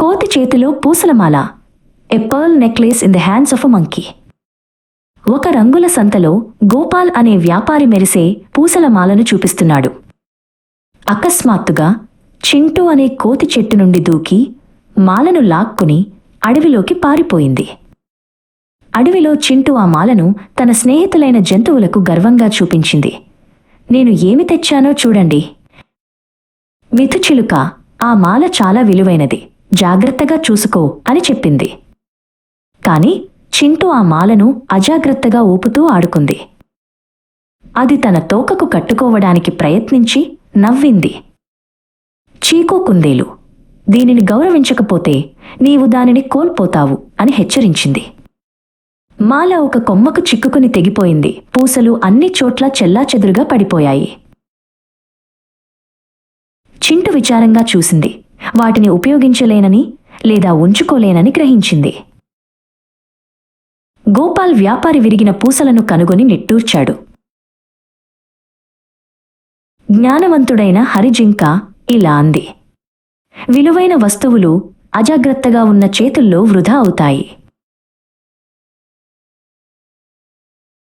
కోతి చేతిలో పూసలమాల a pearl necklace in the hands of a monkey ఒక రంగుల సంతలో గోపాల్ అనే వ్యాపారి మెరిసే పూసలమాలను చూపిస్తున్నాడు. అకస్మాత్తుగా చింటూ అనే కోతి చెట్టు నుండి దూకి మాలను లాక్కుని అడవిలోకి పారిపోయింది. అడవిలో చింటూ ఆ మాలను తన స్నేహితులైన జంతువులకు గర్వంగా చూపించింది. నేను ఏమి తెచ్చానో చూడండి. మిథుచిలుక ఆ మాల చాలా విలువైనది. జాగ్రత్తగా చూసుకో అని చెప్పింది. కాని చింటూ ఆ మాలను అజాగ్రత్తగా ఊపుతూ ఆడుకుంది. అది తన తోకకు కట్టుకోవడానికి ప్రయత్నించి నవ్వింది. చీకో కుందేలు దీనిని గౌరవించకపోతే నీవు దానిని కోల్పోతావు అని హెచ్చరించింది. మాల ఒక కొమ్మకు చిక్కుకుని తెగిపోయింది. పూసలు అన్ని చోట్ల చెల్లాచెదురుగా పడిపోయాయి. చింటు విచారంగా చూసింది. వాటిని ఉపయోగించలేనని లేదా ఉంచుకోలేనని గ్రహించింది. గోపాల్ వ్యాపారి విరిగిన పూసలను కనుగొని నిట్టూర్చాడు. జ్ఞానవంతుడైన హరిజింక ఇలా అంది. విలువైన వస్తువులు అజాగ్రత్తగా ఉన్న చేతుల్లో వృధా అవుతాయి.